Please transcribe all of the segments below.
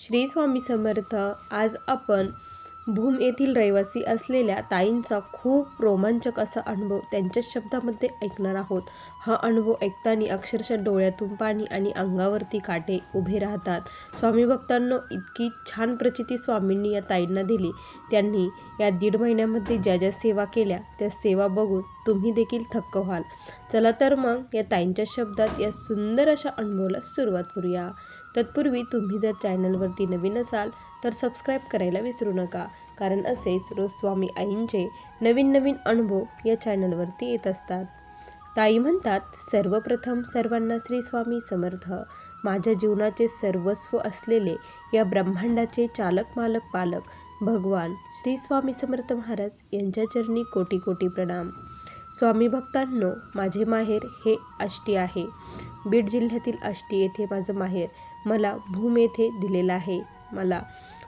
श्री स्वामी समर्थ आज आपण भूम येथील रहिवासी असलेल्या ताईंचा खूप रोमांचक असा अनुभव त्यांच्याच शब्दामध्ये ऐकणार आहोत. हा अनुभव ऐकताना अक्षरशः डोळ्यातून पाणी आणि अंगावरती काटे उभे राहतात. स्वामी भक्तांनो इतकी छान प्रचिती स्वामींनी या ताईंना दिली. त्यांनी या दीड महिन्यामध्ये ज्या ज्या सेवा केल्या त्या सेवा बघून तुम्ही देखील थक्क व्हाल. चला तर मग या ताईंच्या शब्दात या सुंदर अशा अनुभवाला सुरुवात करूया. तत्पूर्वी तुम्ही जर चॅनलवरती नवीन असाल तर सबस्क्राईब करायला विसरू नका. कारण असेच रोज स्वामी आईंचे नवीन नवीन अनुभव या चॅनलवरती येत असतात. ताई म्हणतात सर्वप्रथम सर्वांना श्री स्वामी समर्थ. माझ्या जीवनाचे सर्वस्व असलेले या ब्रह्मांडाचे चालक मालक पालक भगवान श्री स्वामी समर्थ महाराज यांच्या चरणी कोटी कोटी प्रणाम. स्वामी भक्तांनो माझे माहेर हे आष्टी आहे. बीड जिल्ह्यातील आष्टी येथे माझं माहेर मला भूम येथे दिलेलं आहे. मला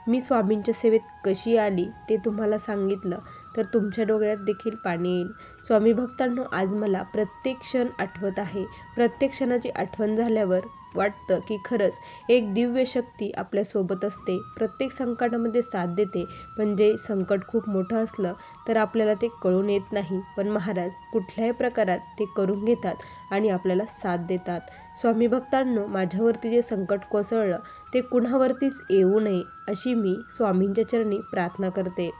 मी स्वामींच्या सेवेत कशी आली ते तुम्हाला सांगितलं. तर तुमच्या डोळ्यात देखील पाणी येईल. स्वामी भक्तांनो आज मला प्रत्येक क्षण आठवत आहे. प्रत्येक क्षणाची आठवण झाल्यावर वाटतं की खरंच एक दिव्य शक्ती आपल्यासोबत असते. प्रत्येक संकटामध्ये साथ देते. पण जे संकट खूप मोठं असलं तर आपल्याला ते कळून येत नाही. पण महाराज कुठल्याही प्रकारात ते करून घेतात आणि आपल्याला साथ देतात. स्वामी भक्तांनो माझ्यावरती जे संकट कोसळलं ते कुणावरतीच येऊ नये अशी मी स्वामींच्या चरणी प्रार्थना करते.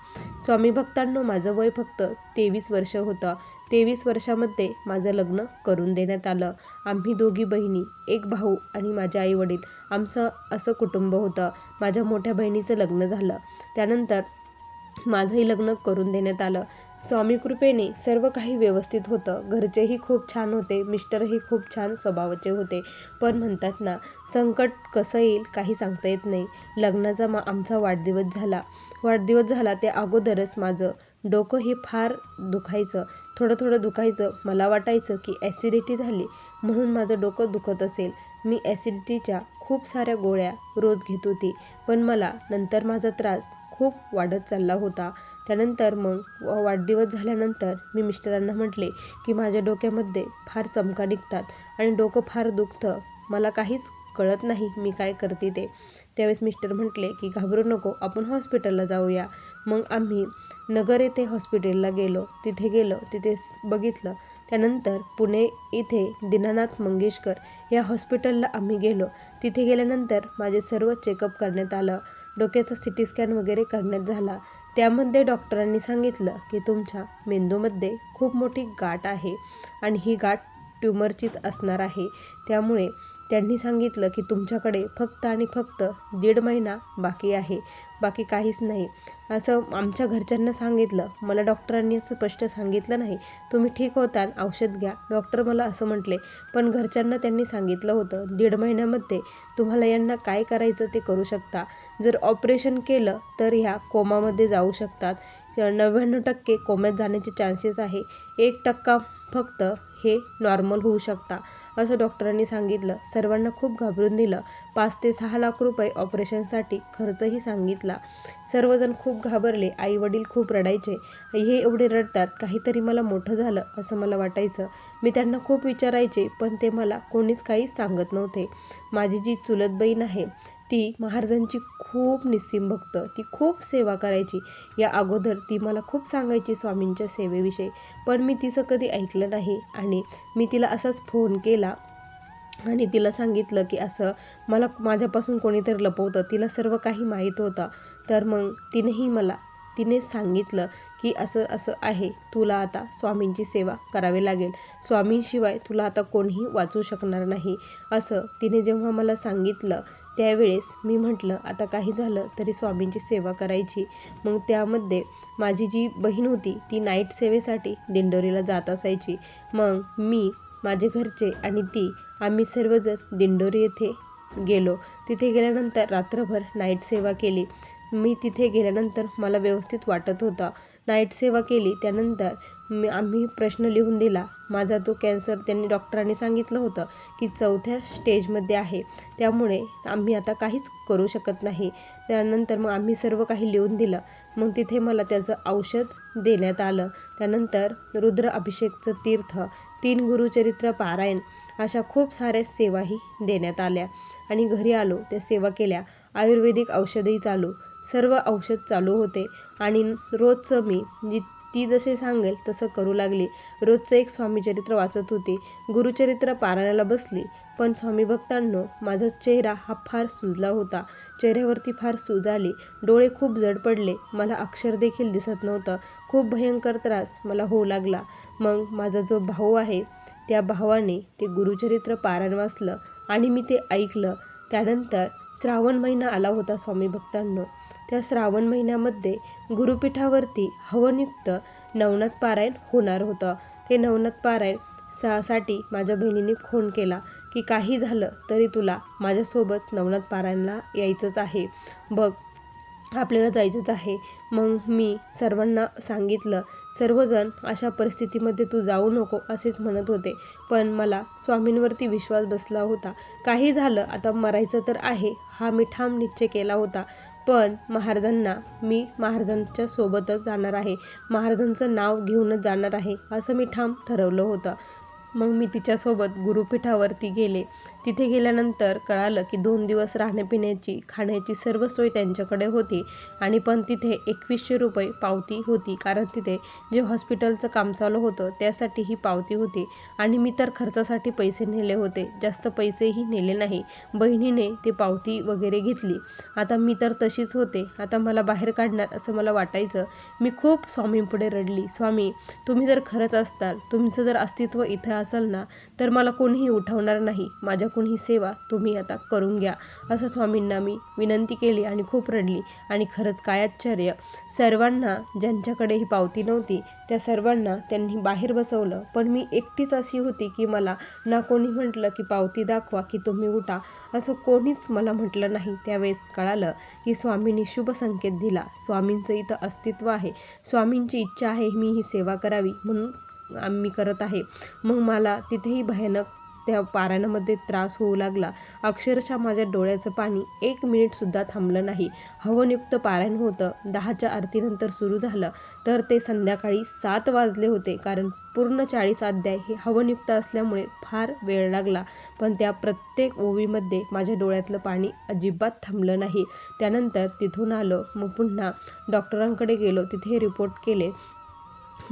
स्वामी भक्तांनो माझं वय फक्त तेवीस वर्ष होतं. तेवीस वर्षामध्ये माझं लग्न करून देण्यात आलं. आम्ही दोघी बहिणी एक भाऊ आणि माझे आई वडील आमचं असं कुटुंब होतं. माझ्या मोठ्या बहिणीचं लग्न झालं. त्यानंतर माझंही लग्न करून देण्यात आलं. स्वामी कृपेने सर्व काही व्यवस्थित होतं. घरचेही खूप छान होते. मिस्टरही खूप छान स्वभावाचे होते. पण म्हणतात ना संकट कसं येईल काही सांगता येत नाही. लग्नाचा मा आमचा वाढदिवस झाला. वाढदिवस झाला ते अगोदरच माझं. डोकं हे फार दुखायचं. थोडं थोडं दुखायचं. मला वाटायचं की ॲसिडिटी झाली म्हणून माझं डोकं दुखत असेल. मी ॲसिडिटीच्या खूप साऱ्या गोळ्या रोज घेत होती. पण मला नंतर माझा त्रास खूप वाढत चालला होता. त्यानंतर मग वाढदिवस झाल्यानंतर मी मिस्टरांना म्हटले की माझ्या डोक्यामध्ये फार चमका निघतात आणि डोकं फार दुखतं. मला काहीच कळत नाही मी काय करते ते. त्यावेळेस मिस्टर म्हटले की घाबरू नको आपण हॉस्पिटलला जाऊया. मग आम्ही नगर येथे हॉस्पिटलला गेलो. तिथे गेलो तिथे बघितलं. त्यानंतर पुणे इथे दीनानाथ मंगेशकर या हॉस्पिटलला आम्ही गेलो. तिथे गेल्यानंतर माझे सर्व चेकअप करण्यात आलं. डोक्याचा सी टी स्कॅन वगैरे करण्यात झाला. त्यामध्ये डॉक्टरांनी सांगितलं की तुमच्या मेंदूमध्ये खूप मोठी गाठ आहे आणि ही गाठ ट्युमरचीच असणार आहे. त्यामुळे त्यांनी सांगितलं की तुमच्याकडे फक्त आणि फक्त दीड महिना बाकी आहे. बाकी काहीच नाही. असं आमच्या घरच्यांना सांगितलं. मला डॉक्टरांनी स्पष्ट सांगितलं नाही. तुम्ही ठीक होता औषध घ्या. डॉक्टर मला असं म्हटले. पण घरच्यांना त्यांनी सांगितलं होतं दीड महिन्यामध्ये तुम्हाला यांना काय करायचं ते करू शकता. जर ऑपरेशन केलं तर ह्या कोमामध्ये जाऊ शकतात. नव्याण्णव टक्के कोम्यात जाण्याचे चान्सेस आहे. एक टक्का फक्त हे नॉर्मल होऊ शकता. असं डॉक्टरांनी सांगितलं. सर्वांना खूप घाबरून दिलं. पाच ते सहा लाख रुपये ऑपरेशनसाठी खर्चही सांगितला. सर्वजण खूप घाबरले. आई वडील खूप रडायचे. हे एवढे रडतात. काहीतरी मला मोठं झालं असं मला वाटायचं. मी त्यांना खूप विचारायचे पण ते मला कोणीच काही सांगत नव्हते. माझी जी चुलत बहीण आहे ती महाराजांची खूप निस्सीम भक्त. ती खूप सेवा करायची. या अगोदर ती मला खूप सांगायची स्वामींच्या सेवेविषयी. पण मी तिचं कधी ऐकलं नाही आणि मी तिला असाच फोन केला आणि तिला सांगितलं की असं मला माझ्यापासून कोणीतरी लपवतं. तिला सर्व काही माहीत होतं. तर मग तिनेही मला तिने सांगितलं की असं असं आहे. तुला आता स्वामींची सेवा करावी लागेल. स्वामींशिवाय तुला आता कोणीही वाचू शकणार नाही. असं तिने जेव्हा मला सांगितलं त्यावेळेस मी म्हटलं आता काही झालं तरी स्वामींची सेवा करायची. मग त्यामध्ये माझी जी बहीण होती ती नाईट सेवेसाठी दिंडोरीला जात असायची. मग मी माझे घरचे आणि ती आम्ही सर्वजण दिंडोरी येथे गेलो. तिथे गेल्यानंतर रात्रभर नाईट सेवा केली. मी तिथे गेल्यानंतर मला व्यवस्थित वाटत होता. नाईट सेवा केली त्यानंतर मी आम्ही प्रश्न लिहून दिला. माझा तो कॅन्सर त्यांनी डॉक्टरांनी सांगितलं होतं की चौथ्या स्टेजमध्ये आहे. त्यामुळे आम्ही आता काहीच करू शकत नाही. त्यानंतर मग आम्ही सर्व काही लिहून दिलं. मग तिथे मला त्याचं औषध देण्यात आलं. त्यानंतर रुद्र अभिषेकचं तीर्थ तीन गुरुचरित्र पारायण अशा खूप साऱ्या सेवाही देण्यात आल्या. आणि घरी आलो त्या सेवा केल्या. आयुर्वेदिक औषधही चालू. सर्व औषध चालू होते. आणि रोजचं मी जी ती जसे सांगेल तसं करू लागली. रोजचं एक स्वामीचरित्र वाचत होती. गुरुचरित्र पारायणाला बसली. पण स्वामी भक्तांनो माझा चेहरा हा फार सुजला होता. चेहऱ्यावरती फार सूज आली. डोळे खूप जड पडले. मला अक्षर देखील दिसत नव्हतं. खूप भयंकर त्रास मला होऊ लागला. मग माझा जो भाऊ आहे त्या भावाने ते गुरुचरित्र पारायण वाचलं आणि मी ते ऐकलं. त्यानंतर श्रावण महिना आला होता स्वामी भक्तांनो. त्या श्रावण महिन्यामध्ये गुरुपीठावरती हवनयुक्त नवनाथ पारायण होणार होतं. ते नवनाथ पारायण सा साठी माझ्या बहिणीने फोन केला की काही झालं तरी तुला माझ्यासोबत नवनाथ पारायणला यायचंच आहे. बघ आपल्याला जायचंच आहे. मग मी सर्वांना सांगितलं सर्वजण अशा परिस्थितीमध्ये तू जाऊ नको असेच म्हणत होते. पण मला स्वामींवरती विश्वास बसला होता. काही झालं आता मरायचं तर आहे. हा मी ठाम निश्चय केला होता. पण महाराजांना मी महाराजांच्या सोबतच जाणार आहे. महाराजांचं नाव घेऊनच जाणार आहे असं मी ठाम ठरवलं होतं. मग मी तिच्यासोबत गुरुपीठावरती गेले. तिथे गेल्यानंतर कळालं की दोन दिवस राहण्यापिण्याची खाण्याची सर्व सोय त्यांच्याकडे होती आणि पण तिथे एकवीसशे रुपये पावती होती. कारण तिथे जे हॉस्पिटलचं काम चालू होतं त्यासाठी ही पावती होती आणि मी तर खर्चासाठी पैसे नेले होते. जास्त पैसेही नेले नाही. बहिणीने ती पावती वगैरे घेतली. आता मी तर तशीच होते. आता मला बाहेर काढणार असं मला वाटायचं. मी खूप स्वामींपुढे रडली. स्वामी तुम्ही जर खरंच असताल तुमचं जर अस्तित्व इथं असेल ना तर मला कोणीही उठवणार नाही. माझ्याकडून ही सेवा तुम्ही आता करून घ्या असं स्वामींना मी विनंती केली आणि खूप रडली. आणि खरंच काय आश्चर्य सर्वांना ज्यांच्याकडे ही पावती नव्हती त्या सर्वांना त्यांनी बाहेर बसवलं. पण मी एकटीच अशी होती की मला ना कोणी म्हटलं की पावती दाखवा की तुम्ही उठा असं कोणीच मला म्हटलं नाही. त्यावेळेस कळालं की स्वामींनी शुभ संकेत दिला. स्वामींचं इथं अस्तित्व आहे. स्वामींची इच्छा आहे मी ही सेवा करावी म्हणून आम्ही करत आहे. मग मला तिथेही भयानक त्या पारायणामध्ये त्रास होऊ लागला. अक्षरशः माझ्या डोळ्याचं पाणी एक मिनिटसुद्धा थांबलं नाही. हवनयुक्त पारायण होतं. दहाच्या आरतीनंतर सुरू झालं. तर ते संध्याकाळी सात वाजले होते. कारण पूर्ण चाळीस अध्याय हे हवनयुक्त असल्यामुळे फार वेळ लागला. पण त्या प्रत्येक ओवीमध्ये माझ्या डोळ्यातलं पाणी अजिबात थांबलं नाही. त्यानंतर तिथून आलो. मग पुन्हा डॉक्टरांकडे गेलो. तिथे रिपोर्ट केले.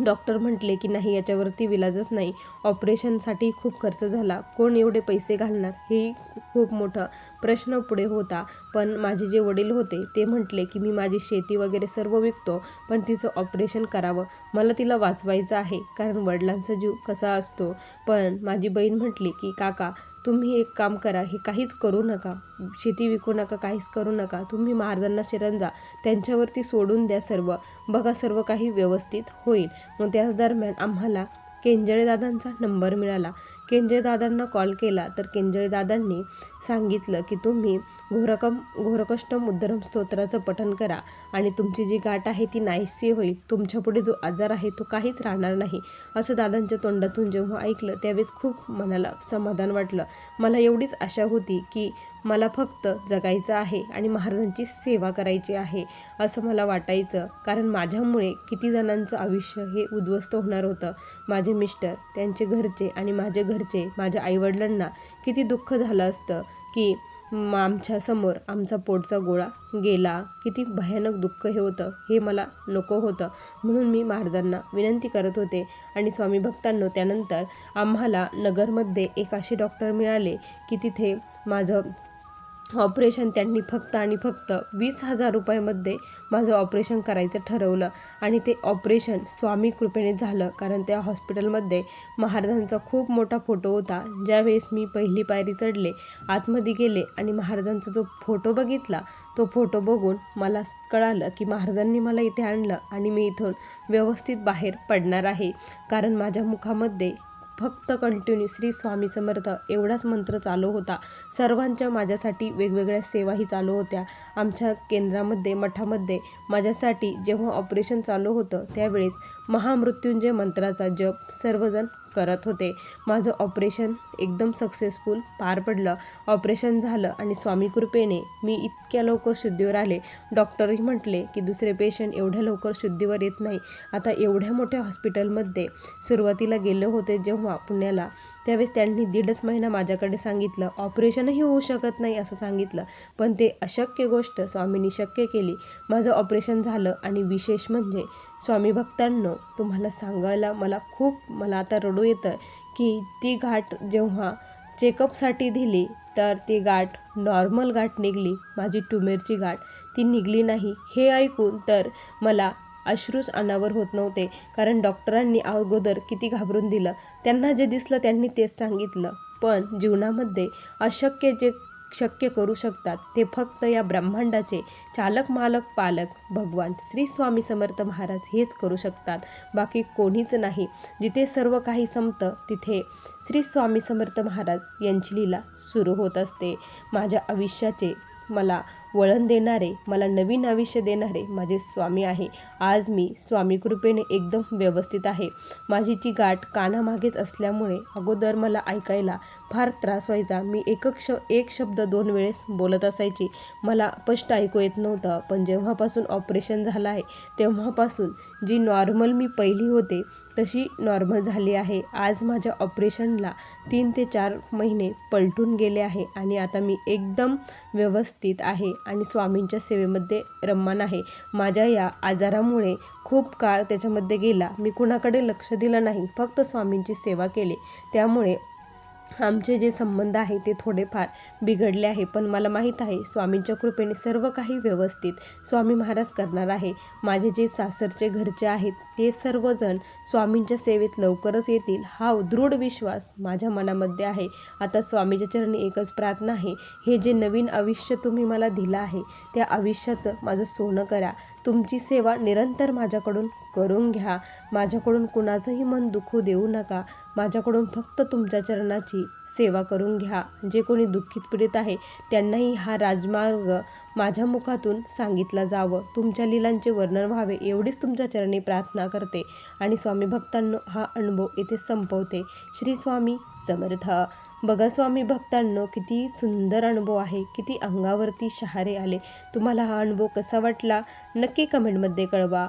डॉक्टर म्हटले की नाही याच्यावरती विलाजच नाही. ऑपरेशनसाठी खूप खर्च झाला. कोण एवढे पैसे घालणार? हे खूप मोठा प्रश्न पुढे होता. पण माझे जे वडील होते ते म्हटले की मी माझी शेती वगैरे सर्व विकतो पण तिचं ऑपरेशन करावं. मला तिला वाचवायचं आहे कारण वडिलांचा जीव कसा असतो. पण माझी बहीण म्हटली की काका तुम्ही एक काम करा हे काहीच करू नका. शेती विकू नका काहीच करू नका. तुम्ही महाराजांना शरण जा. त्यांच्यावरती सोडून द्या सर्व. बघा सर्व काही व्यवस्थित होईल. मग त्याच दरम्यान आम्हाला केंजळे दादांचा नंबर मिळाला. केंजयदादांना कॉल केला तर केंजळदादांनी सांगितलं की तुम्ही घोरकम घोरकष्टम उद्धरम स्तोत्राचं पठन करा आणि तुमची जी गाठ आहे ती नाहीशी होईल. तुमच्यापुढे जो आजार आहे तो काहीच राहणार नाही. असं दादांच्या तोंडातून जेव्हा ऐकलं त्यावेळेस खूप मनाला समाधान वाटलं. मला एवढीच आशा होती की मला फक्त जगायचं आहे आणि महाराजांची सेवा करायची आहे असं मला वाटायचं. कारण माझ्यामुळे किती जणांचं आयुष्य हे उद्ध्वस्त होणार होतं. माझे मिस्टर त्यांचे घरचे आणि माझे घरचे माझ्या आईवडिलांना किती दुःख झालं असतं की आमच्यासमोर आमचा पोटचा गोळा गेला. किती भयानक दुःख हे होतं हे मला नको होतं. म्हणून मी महाराजांना विनंती करत होते. आणि स्वामी भक्तांनो त्यानंतर आम्हाला नगरमध्ये एक असे डॉक्टर मिळाले की तिथे माझं ऑपरेशन त्यांनी फक्त आणि फक्त वीस हजार रुपयामध्ये माझं ऑपरेशन करायचं ठरवलं. आणि ते ऑपरेशन स्वामी कृपेने झालं कारण त्या हॉस्पिटलमध्ये महाराजांचा खूप मोठा फोटो होता. ज्यावेळेस मी पहिली पायरी चढले आतमध्ये गेले आणि महाराजांचा जो फोटो बघितला तो फोटो बघून मला कळालं की महाराजांनी मला इथे आणलं आणि मी इथून व्यवस्थित बाहेर पडणार आहे. कारण माझ्या मुखामध्ये फक्त कंटिन्यू श्री स्वामी समर्थ एवढाच मंत्र चालू होता. सर्वांच्या माझ्यासाठी वेगवेगळ्या सेवाही चालू होत्या. आमच्या केंद्रामध्ये मठामध्ये माझ्यासाठी जेव्हा ऑपरेशन चालू होतं त्यावेळेस महामृत्युंजय मंत्राचा जप सर्वजण करत होते. माझं ऑपरेशन एकदम सक्सेसफुल पार पडलं. ऑपरेशन झालं आणि स्वामी कृपेने मी इतक्या लवकर शुद्धीवर आले. डॉक्टरही म्हटले की दुसरे पेशंट एवढ्या लवकर शुद्धीवर येत नाही. आता एवढ्या मोठ्या हॉस्पिटलमध्ये सुरुवातीला गेले होते जेव्हा पुण्याला. त्यावेळेस त्यांनी दीडच महिना माझ्याकडे सांगितलं ऑपरेशनही होऊ शकत नाही असं सांगितलं. पण ते अशक्य गोष्ट स्वामींनी शक्य केली. माझं ऑपरेशन झालं आणि विशेष म्हणजे स्वामी भक्तांनो तुम्हाला सांगायला मला खूप मला आता रडू येतं की ती गाठ जेव्हा चेकअपसाठी दिली तर ती गाठ नॉर्मल गाठ निघली माझी ट्युमेरची गाठ ती निघली नाही. हे ऐकून तर मला अश्रूच अनावर होत नव्हते कारण डॉक्टरांनी अगोदर किती घाबरून दिलं. त्यांना जे दिसलं त्यांनी तेच सांगितलं. पण जीवनामध्ये अशक्य जे शक्य करू शकतात. ते फक्त या ब्रह्मांडाचे चालक मालक पालक भगवान श्री स्वामी समर्थ महाराज हेच करू शकतात. बाकी कोणीच नाही. जिथे सर्व काही संपतं तिथे श्री स्वामी समर्थ महाराज यांची लीला सुरू होत असते. माझ्या आयुष्याचे मला वळण देणारे मला नवीन आयुष्य देणारे माझे स्वामी आहे. आज मी स्वामी कृपेने एकदम व्यवस्थित आहे. माझी जी गाठ कानामागेच असल्यामुळे अगोदर मला ऐकायला फार त्रास व्हायचा. मी एकक श एक शब्द दोन वेळेस बोलत असायची. मला स्पष्ट ऐकू येत नव्हतं पण जेव्हापासून ऑपरेशन झालं आहे तेव्हापासून जी नॉर्मल मी पहिली होते तशी नॉर्मल झाली आहे. आज माझ्या ऑपरेशनला तीन ते चार महिने पलटून गेले आहे आणि आता मी एकदम व्यवस्थित आहे. आणि स्वामींच्या सेवेमध्ये रम्मान आहे. माझ्या या आजारामुळे खूप काळ त्याच्यामध्ये गेला. मी कुणाकडे लक्ष दिलं नाही. फक्त स्वामींची सेवा केली. त्यामुळे आमचे जे संबंध आहे ते थोडेफार बिघडले आहे. पण मला माहीत आहे स्वामींच्या कृपेने सर्व काही व्यवस्थित. स्वामी महाराज करणार आहे. माझे जे सासरचे घरचे आहेत ते सर्वजण स्वामींच्या सेवेत लवकरच येतील हा दृढ विश्वास माझ्या मनामध्ये आहे. आता स्वामीच्या चरणी एकच प्रार्थना आहे हे जे नवीन आयुष्य तुम्ही मला दिलं आहे त्या आयुष्याचं माझं सोनं करा. तुमची सेवा निरंतर माझ्याकडून करून घ्या. माझ्याकडून कुणाचंही मन दुखू देऊ नका. माझ्याकडून फक्त तुमच्या चरणाची सेवा करून घ्या. जे कोणी दुःखित पीडित आहे त्यांनाही हा राजमार्ग माझ्या मुखातून सांगितला जावं. तुमच्या लिलांचे वर्णन व्हावे एवढीच तुमच्या चरणी प्रार्थना करते. आणि स्वामी भक्तांनो हा अनुभव इथे संपवते. श्री स्वामी समर्थ. बघा स्वामी भक्तांनो किती सुंदर अनुभव आहे किती अंगावरती शहारे आले. तुम्हाला हा अनुभव कसा वाटला नक्की कमेंटमध्ये कळवा.